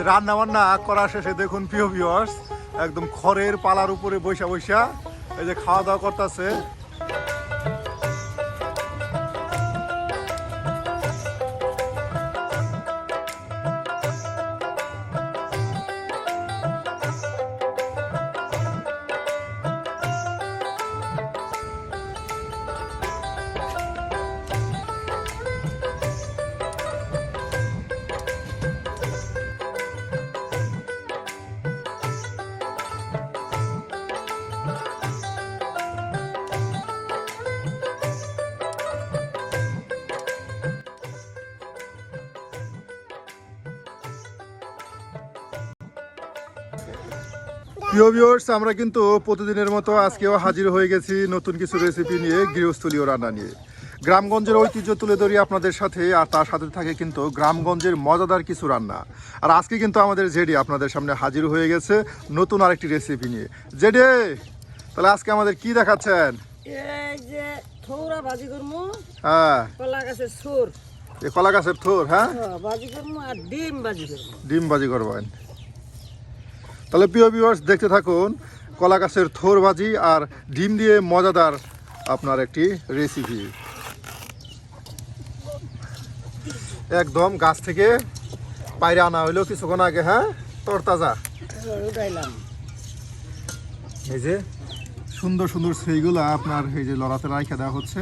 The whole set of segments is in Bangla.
রান্না বান্না করা শেষে দেখুন প্রিয় ভিওর্স একদম খড়ের পালার উপরে বৈশা বৈশা এই যে খাওয়া দাওয়া করতেছে। প্রিয় ভিউয়ার্স আমরা কিন্তু প্রতিদিনের মতো আজকেও হাজির হয়ে গেছি নতুন কিছু রেসিপি নিয়ে গৃহস্থলীয় রান্না নিয়ে। গ্রামগঞ্জের ঐতিহ্য তুলে ধরি আপনাদের সাথে আর তার সাথে থাকে কিন্তু গ্রামগঞ্জের মজাদার কিছু রান্না। আর আজকে কিন্তু আমাদের জেডি আপনাদের সামনে হাজির হয়ে গেছে নতুন আরেকটি রেসিপি নিয়ে। জেডি তাহলে আজকে আমাদের কি দেখাচ্ছেন? হ্যাঁ। কলা গাছের থোর হ্যাঁ? ডিম বাজি করবেন। তাহলে প্রিয় ভিউয়ার্স দেখতে থাকুন কলা গাছের থোর ভাজি আর ডিম দিয়ে মজাদার আপনার একটি রেসিপি একদম গাছ থেকে বাইরে আনা হইল কিছুক্ষণ আগে হ্যাঁ? তরতাজা। এই যে সুন্দর সুন্দর সেইগুলো আপনার এই যে লড়াতে রাখা দেওয়া হচ্ছে।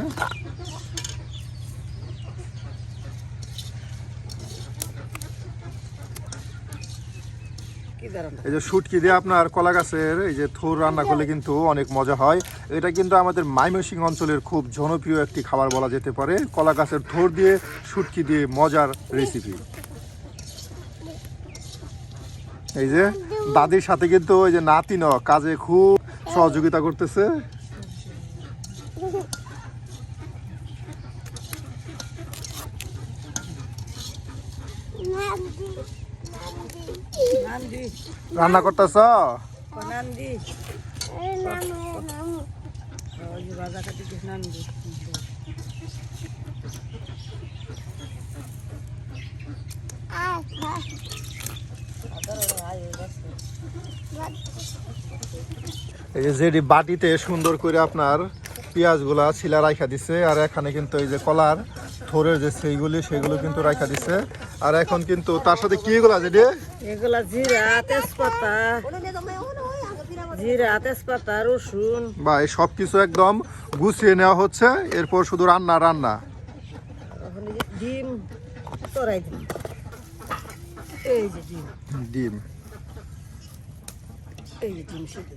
এই যে শুটকি দিয়ে আপনার কলা গাছের এই যে থোর রান্না করলে কিন্তু অনেক মজা হয়। এটা কিন্তু আমাদের মাইমসিং অঞ্চলের খুব জনপ্রিয় একটি খাবার বলা যেতে পারে। কলা গাছের থোর দিয়ে শুটকি দিয়ে মজার রেসিপি এই যে দাদির সাথে কিন্তু ওই যে নাতিন কাজে খুব সহযোগিতা করতেছে। রান্না করতেছ? এই যে যেটি বাটিতে সুন্দর করে আপনার পেঁয়াজগুলা ছিলা রাখা দিছে আর এখানে কিন্তু এই যে কলার থোরের যে সেইগুলি সেগুলো কিন্তু রাখা দিছে। আর এখন কিন্তু তার সাথে কি এগুলো আছে যেটি এগুলা জিরা তেজপাতা জিরা তেজপাতা রসুন। বা এই সব কিছু একদম গুছিয়ে নেওয়া হচ্ছে। এরপর শুধু রান্না ডিম তরাই দিন এই যে ডিম। ডিম। এই ডিম সেটে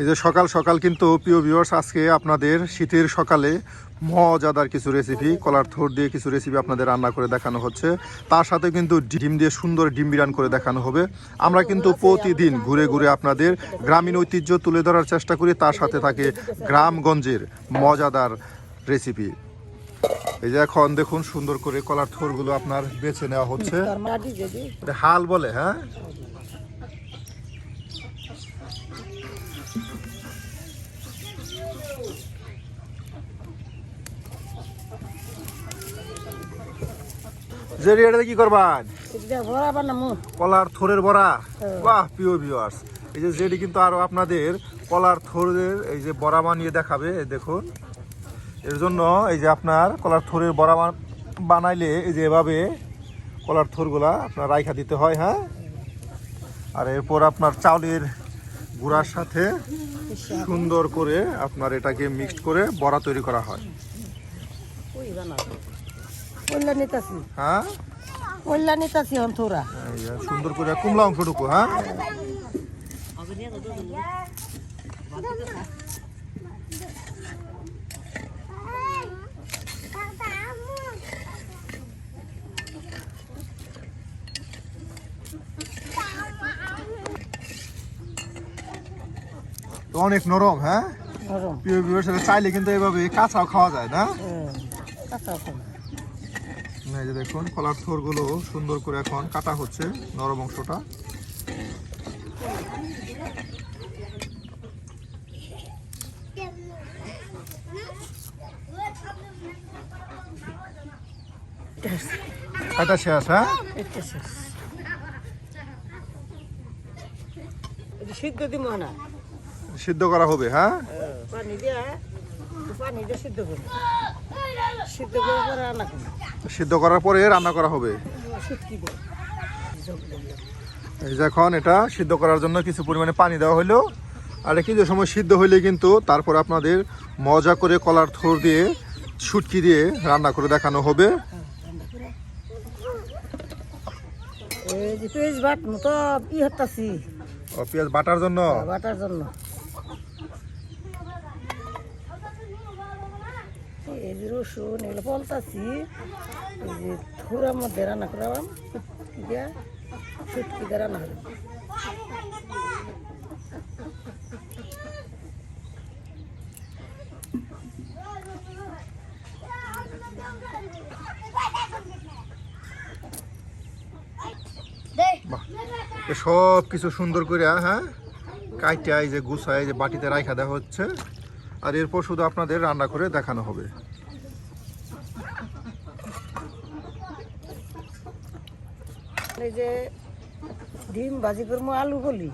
এই যে সকাল সকাল কিন্তু প্রিয় ভিউয়ার্স আজকে আপনাদের শীতের সকালে মজাদার কিছু রেসিপি কলার থোর দিয়ে কিছু রেসিপি আপনাদের রান্না করে দেখানো হচ্ছে। তার সাথে কিন্তু ডিম দিয়ে সুন্দর ডিম বিরান করে দেখানো হবে। আমরা কিন্তু প্রতিদিন ঘুরে ঘুরে আপনাদের গ্রামীণ ঐতিহ্য তুলে ধরার চেষ্টা করি। তার সাথে থাকে গ্রামগঞ্জের মজাদার রেসিপি এই যে এখন দেখুন সুন্দর করে কলার থোরগুলো আপনার বেছে নেওয়া হচ্ছে। এটা হাল বলে হ্যাঁ? জেরি এটাতে কি করবান? এটা বানামু কলার থোরের বড়া? হ্যাঁ। বাহ প্রিয় ভিউয়ার্স এই যে জেডি কিন্তু আরও আপনাদের কলার থোরের এই যে বড়া বানিয়ে দেখাবে দেখুন। এর জন্য এই যে আপনার কলার থোরের বড়া বানাইলে এই যে এভাবে কলার থোরগুলা আপনার রাইখা দিতে হয় হ্যাঁ? আর এরপর আপনার চাউলের গুঁড়ার সাথে সুন্দর করে আপনার এটাকে মিক্সড করে বড়া তৈরি করা হয়। হ্যাঁ? সুন্দর করে কুমলা অংশটুকু হ্যাঁ? অনেক নরম হ্যাঁ? চাইলে কিন্তু এভাবে কাঁচাও খাওয়া যায় না। হ্যাঁ, যে দেখুন কলার থোরগুলো সুন্দর করে এখন কাটা হচ্ছে নরম অংশটা। কাটা শেষ হ্যাঁ? সিদ্ধ দিব না। সিদ্ধ করা হবে হ্যাঁ? পানি দিয়া পানি দিয়ে সিদ্ধ করব। সিদ্ধ করে পরে রান্না করব। সিদ্ধ করার পরে রান্না করা হবে। এই যে এখন এটা সিদ্ধ করার জন্য কিছু পরিমাণে পানি দেওয়া হলো আর কিছু সময় সিদ্ধ হইলে কিন্তু তারপর আপনাদের মজা করে কলার থোর দিয়ে শুটকি দিয়ে রান্না করে দেখানো হবে। পেঁয়াজ বাট মতো ই হতাছি। পেঁয়াজ বাটার জন্য? বাটার জন্য এই যে রসুন যে করলাম সব কিছু সুন্দর করে হ্যাঁ কাইটা এই যে গুছায় যে বাটিতে রাখা দেওয়া হচ্ছে, আর এরপর শুধু আপনাদের রান্না করে দেখানো হবে। যে ডিম ভাজি করব আলু বলি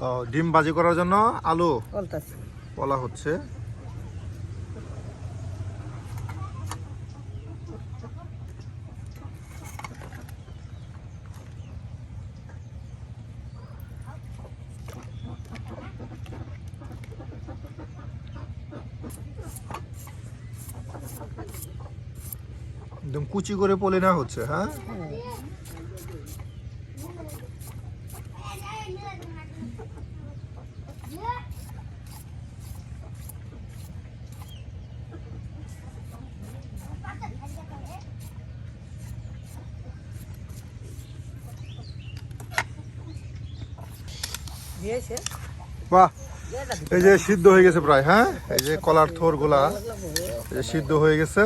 ও, ডিম বাজি করার জন্য আলু পলতাছি বলা হচ্ছে। একদম কুচি করে পলে না হচ্ছে হ্যাঁ। বাহ এই যে সিদ্ধ হয়ে গেছে প্রায় হ্যাঁ? এই যে কলার থোরগুলা সিদ্ধ হয়ে গেছে।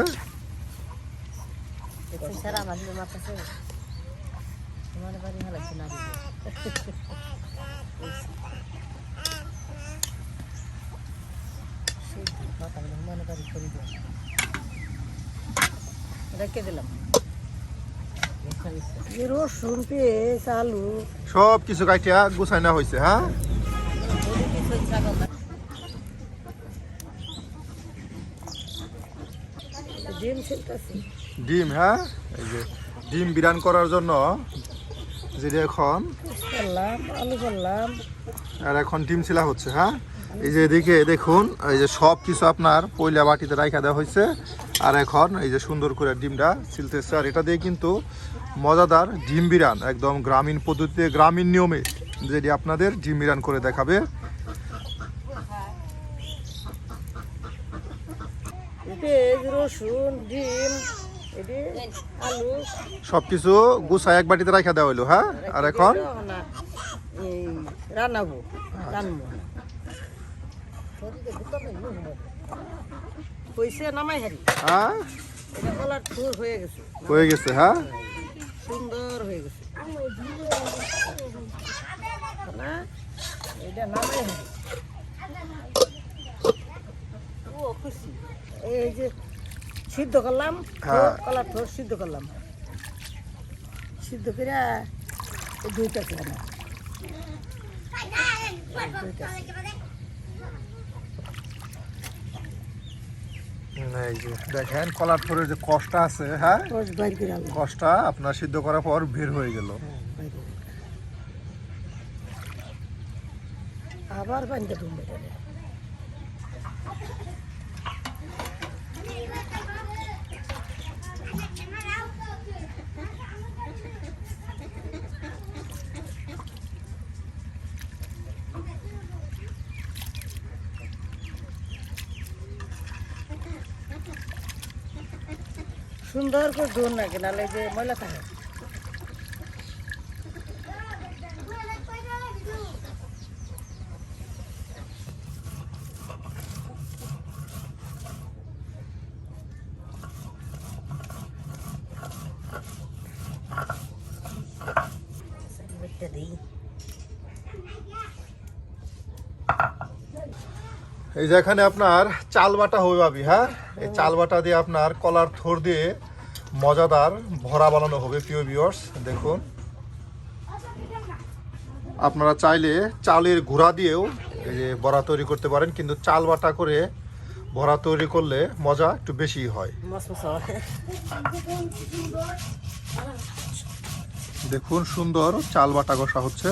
রেখে দিলাম রসুন পেঁয়াজ আলু। সব কিছু কাটিয়া গুছাই না হয়েছে হ্যাঁ? ডিম হ্যাঁ? এই যে ডিম বিরান করার জন্য যেটা এখন আর এখন ডিম ছিলা হচ্ছে হ্যাঁ? এই যে এদিকে দেখুন, এই যে সব কিছু আপনার পয়লা বাটিতে রাখা দেওয়া হয়েছে, আর এখন এই যে সুন্দর করে ডিমটা ছিলতেছে, আর এটা দিয়ে কিন্তু মজাদার ডিম বিরান, একদম গ্রামীণ পদ্ধতিতে, গ্রামীণ নিয়মে যেটি আপনাদের ডিম বিরান করে দেখাবে। পেঁয়াজ রসুন ডিম আলু। সব কিছু গুছায় এক বাটিতে রাখা দেওয়া হইল হ্যাঁ? আর এখন? রান্নাবো রান্নবো। হয়েছে নামাই হারি। হ্যাঁ? এটা কলার থুর হয়ে গেছে। হয়ে গেছে হ্যাঁ? সুন্দর হয়ে গেছে। না এটা নামাই হারি। ও খুশি। এই যে সিদ্ধ করলাম হ্যাঁ। কলার থোর সিদ্ধ করলাম। সিদ্ধ করে দুইটা যে দেখেন কলার থরের যে কষ্টটা আছে হ্যাঁ? কষ্টটা আপনার সিদ্ধ করার পর বের হয়ে গেল। হ্যাঁ। আবার পানিটা সুন্দর করে ধুন না নাহলে যে ময়লা থাকে। এই যে এখানে আপনার চাল বাটা হবে ভাবি হ্যাঁ? এই চাল বাটা দিয়ে আপনার কলার থর দিয়ে মজাদার ভরা বানানো হবে প্রিয় ভিউয়ার্স দেখুন। আপনারা চাইলে চালের গুঁড়া দিয়েও এই যে বড়া তৈরি করতে পারেন কিন্তু চাল বাটা করে বড়া তৈরি করলে মজা একটু বেশি হয়। দেখুন সুন্দর চাল বাটা কষা হচ্ছে।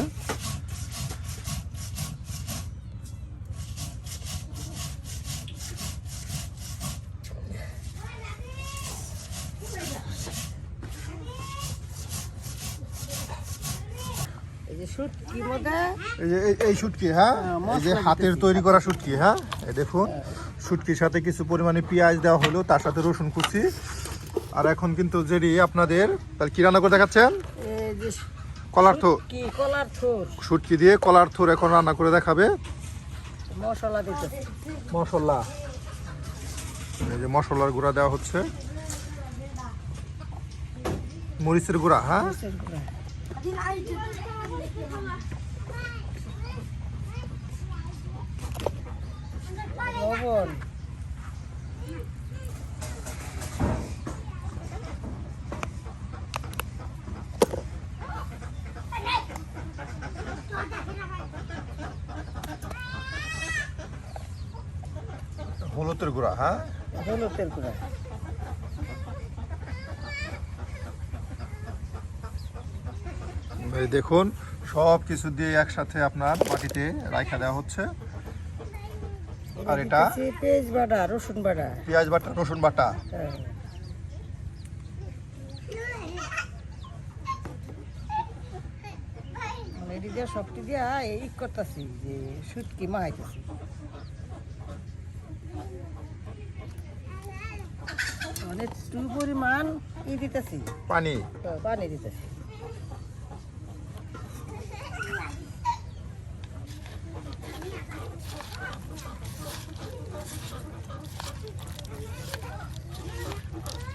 এই যে এই- এই শুটকি হ্যাঁ? হ্যাঁ, এই যে হাতের তৈরি করা শুটকি হ্যাঁ? দেখুন শুটকির সাথে কিছু পরিমাণে পেঁয়াজ দেওয়া হলো তার সাথে রসুন কুচি। আর এখন কিন্তু যেটি আপনাদের তাহলে কি রান্না করে দেখাচ্ছেন? কলার থুর। শুটকি দিয়ে কলার থোর এখন রান্না করে দেখাবে। মশলা দিতে। মশলা। এই যে মশলার গুঁড়া দেওয়া হচ্ছে। মরিচের গুঁড়া হ্যাঁ? লবণ হলুদের গুঁড়া হ্যাঁ? হলুদের গুঁড়া। এই দেখুন সব কিছু দিয়ে একসাথে আপনার মাটিতে রাখা দেওয়া হচ্ছে। আর এটা পেঁয়াজ বাটা রসুন বাটা। পেঁয়াজ বাটা রসুন বাটা। সবটি দিয়া এই করতেছি যে মাহাইতেছি মানে একটু পরিমাণ ই দিতেছি। পানি। পানি দিতেছি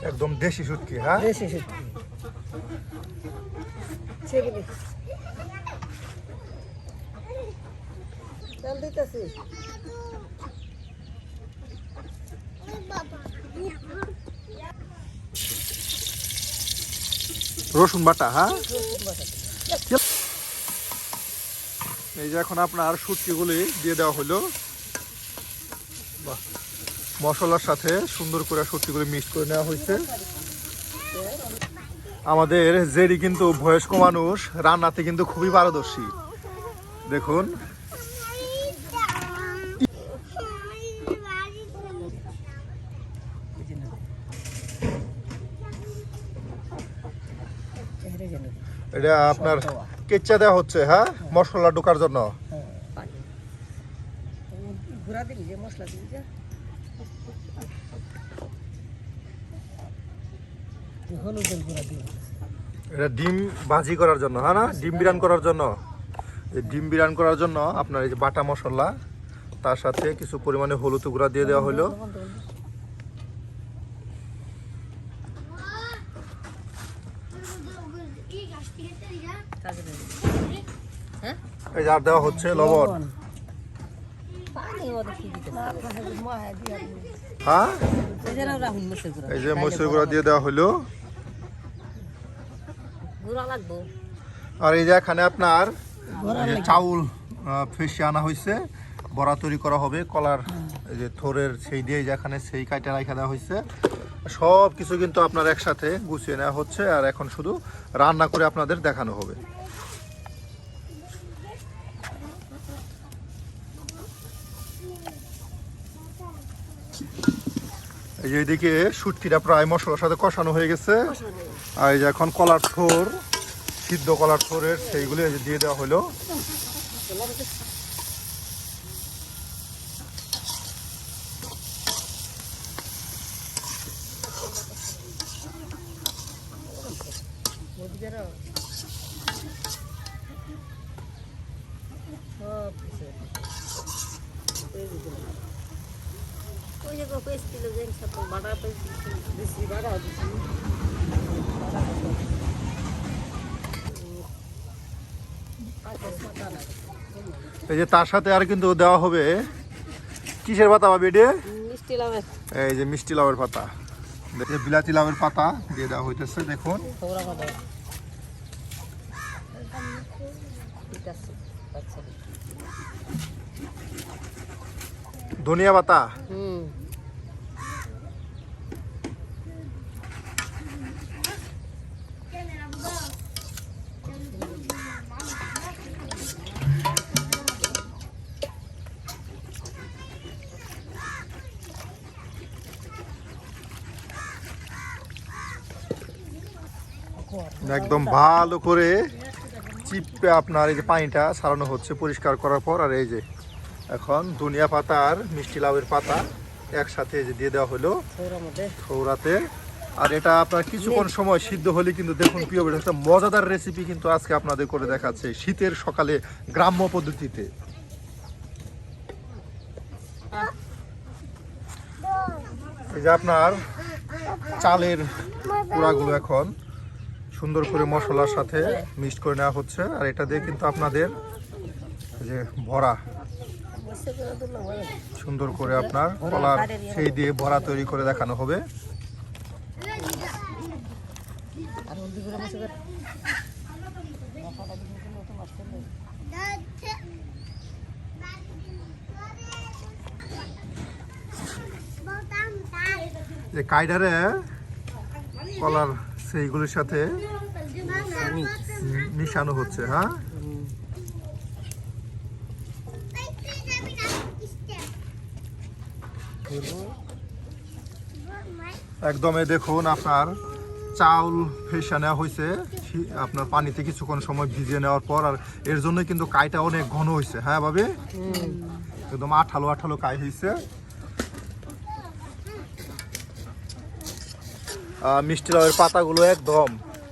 একদম দেশি শুটকি হ্যাঁ? দেশি শুটকি সেগুলি দিতেছি রসুন বাটা হ্যাঁ? এই যে এখন আপনার সুটকিগুলি দিয়ে দেওয়া হলো। বাহ। মশলার সাথে সুন্দর করে শুটকিগুলি মিক্স করে নেওয়া হয়েছে। আমাদের জেরি কিন্তু বয়স্ক মানুষ রান্নাতে কিন্তু খুবই পারদর্শী। দেখুন। এটা আপনার কেচ্চা দেওয়া হচ্ছে হ্যাঁ? মশলা ঢোকার জন্য। হ্যাঁ, মশলা দিলি যে হলুদের গুঁড়া দিলি এটা ডিম ভাজি করার জন্য হ্যাঁ না? ডিম বিরান করার জন্য। এই ডিম বিরান করার জন্য আপনার এই যে বাটা মশলা তার সাথে কিছু পরিমাণে হলুদ গুঁড়া দিয়ে দেওয়া হলো। এই যে আর দেওয়া হচ্ছে লবণ। হ্যাঁ? এই যে মসুর গুঁড়া দিয়ে দেওয়া হলো। আর এই যে এখানে আপনার চাউল ফেসে আনা হয়েছে বড়া তৈরি করা হবে কলার এই যে থোরের সেই দিয়ে যেখানে যে সেই কাইটা রাখা দেওয়া হয়েছে সব কিছু কিন্তু আপনার একসাথে গুছিয়ে নেওয়া হচ্ছে আর এখন শুধু রান্না করে আপনাদের দেখানো হবে। এই যে এদিকে শুটকিটা প্রায় মশলার সাথে কষানো হয়ে গেছে। আর এই যে এখন কলার থোর সিদ্ধ কলার থোরের সেইগুলি দিয়ে দেওয়া হলো ওদিকেরও সব কিছু ওই যে পেস্ট দিল যে সব বাটা পেস্ট দিছি বাড়াও দিছি এই যে তার সাথে আর কিন্তু দেওয়া হবে কিসের পাতা বা বেডে মিষ্টি লাউয়ের। এই যে মিষ্টি লাউয়ের পাতা। দেখে বিলাতি লাউয়ের পাতা দিয়ে দেওয়া হইতেছে দেখুন। ধনিয়া পাতা? হুম। একদম ভালো করে চিপে আপনার এই যে পানিটা সারানো হচ্ছে পরিষ্কার করার পর, আর এই যে এখন ধনিয়া পাতা আর মিষ্টি লাউয়ের পাতা একসাথে যে দিয়ে দেওয়া হলো থৌরাতে আর এটা আপনার কিছুক্ষণ সময় সিদ্ধ হলে কিন্তু দেখুন প্রিয় একটা মজাদার রেসিপি কিন্তু আজকে আপনাদের করে দেখাচ্ছে শীতের সকালে গ্রাম্য পদ্ধতিতে। এই যে আপনার চালের পোড়াগুলো এখন সুন্দর করে মশলার সাথে মিক্সড করে নেওয়া হচ্ছে। আর এটা দিয়ে কিন্তু আপনাদের যে ভরা, সুন্দর করে আপনার কলার সেই দিয়ে ভরা তৈরি করে দেখানো হবে। যে কাইডারে কলার সেইগুলোর সাথে মিশানো হচ্ছে হ্যাঁ? একদম এই দেখুন আপনার চাউল ফেসা নেওয়া হয়েছে। আপনার পানিতে কিছুক্ষণ সময় ভিজিয়ে নেওয়ার পর আর এর জন্য কিন্তু কাইটা অনেক ঘন হয়েছে হ্যাঁ ভাবে? একদম আঠালো আঠালো কাই হয়েছে। মিষ্টি লাউয়ের পাতাগুলো একদম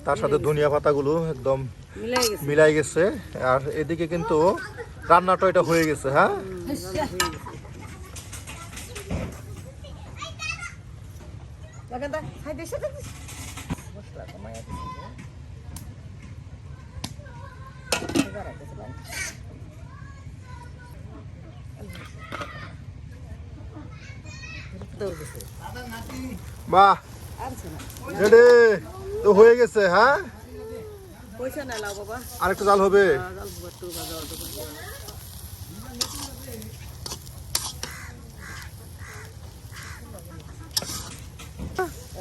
তার সাথে ধনিয়া পাতাগুলো একদম মিলাই গেছে। আর এদিকে কিন্তু রান্নাটা এটা হয়ে গেছে হ্যাঁ? বাহ! রেডি তো হয়ে গেছে হ্যাঁ? লাও জাল হবে।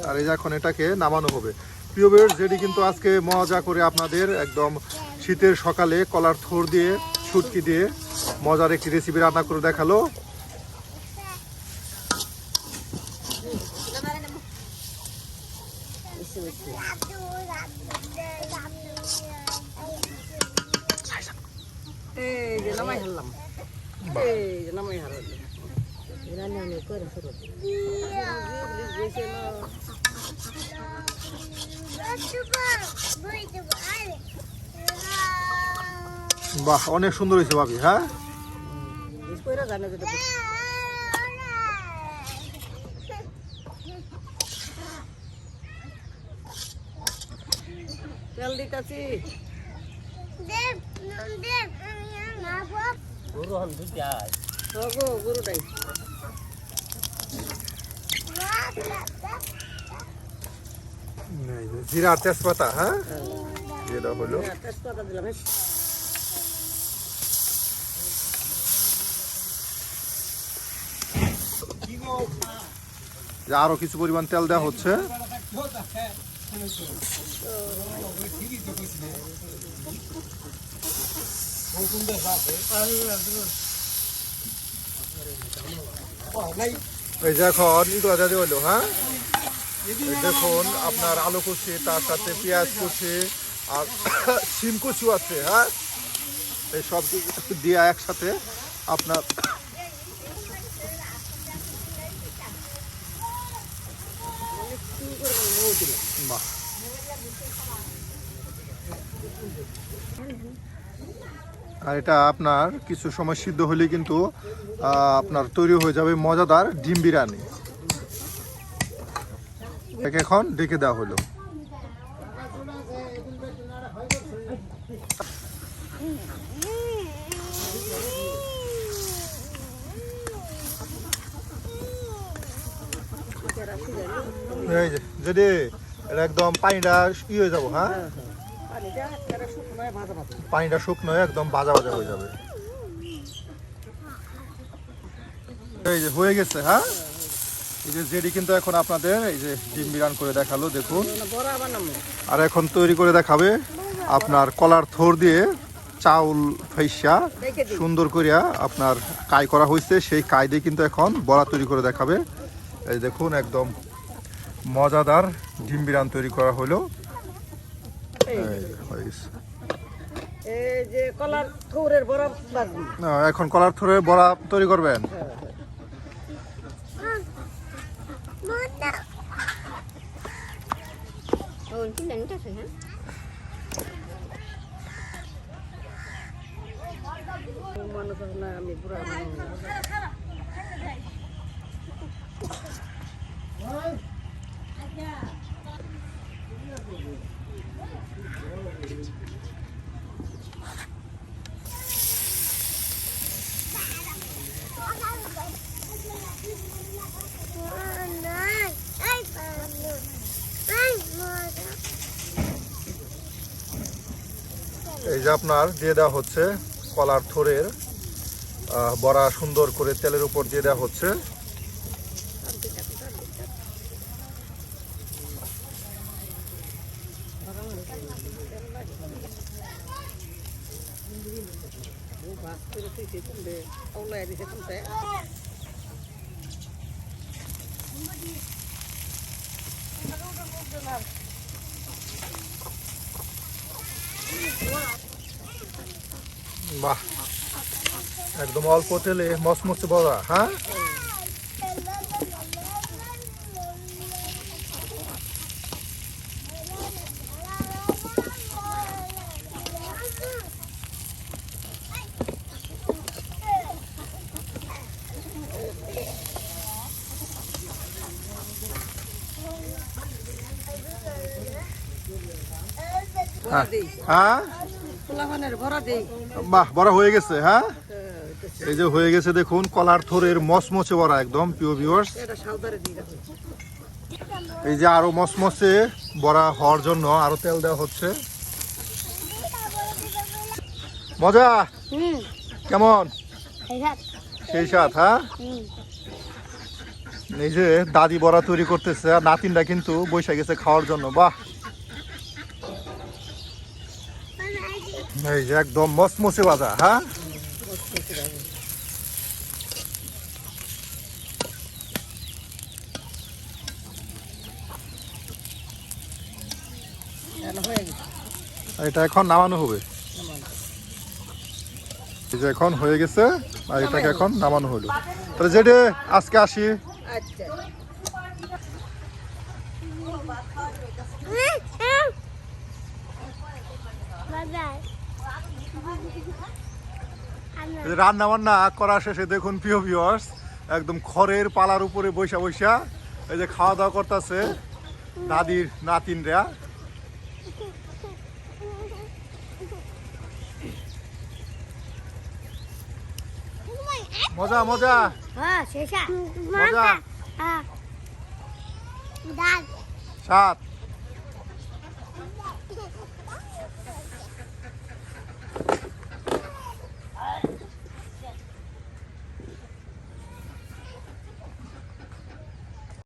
আর এই যে এখন এটাকে নামানো হবে। প্রিয় ভিউয়ার্স যেটি কিন্তু আজকে মজা করে আপনাদের একদম শীতের সকালে কলার থোর দিয়ে ছুটকি দিয়ে মজার একটি রেসিপি রান্না করে দেখাল এসে এসে এই যে নামাই হারলাম এই যে নামাই হারলাম রান্না আমি করে শুরু গেছে না বাহ অনেক সুন্দর হয়েছে ভাবি হ্যাঁ? বেশ কইরা জানে যেটা তেল দিতাছি। গরু হন দুইটা গো গরুটাই জিরা তেজপাতা হ্যাঁ? দেওয়া হলো। তেজপাতা দিলাম আরও কিছু পরিমাণ তেল দেওয়া হচ্ছে। এই এখন ইগুলো হলো হ্যাঁ? দেখুন আপনার আলু কুচি তার সাথে পেঁয়াজ কুচি আর শিম কুচু আছে হ্যাঁ? এই সব দিয়ে একসাথে আপনার আর এটা আপনার কিছু সময় সিদ্ধ হলে কিন্তু আপনার তৈরি হয়ে যাবে মজাদার ডিম বিরিয়ানি। এখন ডেকে দেওয়া হলো। যদি একদম পানিটা ই হয়ে যাব হ্যাঁ? পানিটা শুকনো একদম বাজা বাজা হয়ে যাবে। এই যে হয়ে গেছে হ্যাঁ? এই যে জেডি কিন্তু এখন আপনাদের এই যে ডিম বিরান করে দেখাল, দেখুন। আর এখন তৈরি করে দেখাবে আপনার কলার থোর দিয়ে চাউল ফাইসা সুন্দর করিয়া আপনার কাই করা হয়েছে, সেই কাই দিয়ে কিন্তু এখন বড়া তৈরি করে দেখাবে। এই দেখুন, একদম মজাদার ডিম বিরান তৈরি করা হলো। এখন কলার থোরের বড়া তৈরি করবেন। আমি বুড়া যে আপনার দিয়ে দেওয়া হচ্ছে কলার থোরের বড়া সুন্দর করে তেলের উপর দিয়ে দেওয়া হচ্ছে। বাহ একদম অল্প তেলে মচমচে বড়া হ্যাঁ? হ্যাঁ? দেই বাহ বড়া হয়ে গেছে হ্যাঁ? এই যে হয়ে গেছে দেখুন কলার থোরের মচমচে বড়া একদম পিও ভিউয়ার্স এই যে আরও মচমচে বড়া হওয়ার জন্য আরও তেল দেওয়া হচ্ছে। মজা. কেমন? সেই সাথ হ্যাঁ. এই যে দাদি বড়া তৈরি করতেছে আর নাতিনটা কিন্তু বসে গেছে খাওয়ার জন্য বাহ। এই যে একদম মচমচে বাজা হ্যাঁ? এটা হয়ে গেছে আর এটা এখন নামানো হবে। এই যে এখন হয়ে গেছে আর এটাকে এখন নামানো হলো। তাহলে যেটা আজকে আসি। আচ্ছা। এই যে রান্না বান্না করা শেষে দেখুন প্রিয় ভিউয়ার্স একদম খড়ের পালার উপরে বৈশা বৈশা। এই যে খাওয়া দাওয়া করতেছে দাদির নাতিনরা। মজা মজা। মজা। Ah. সাত।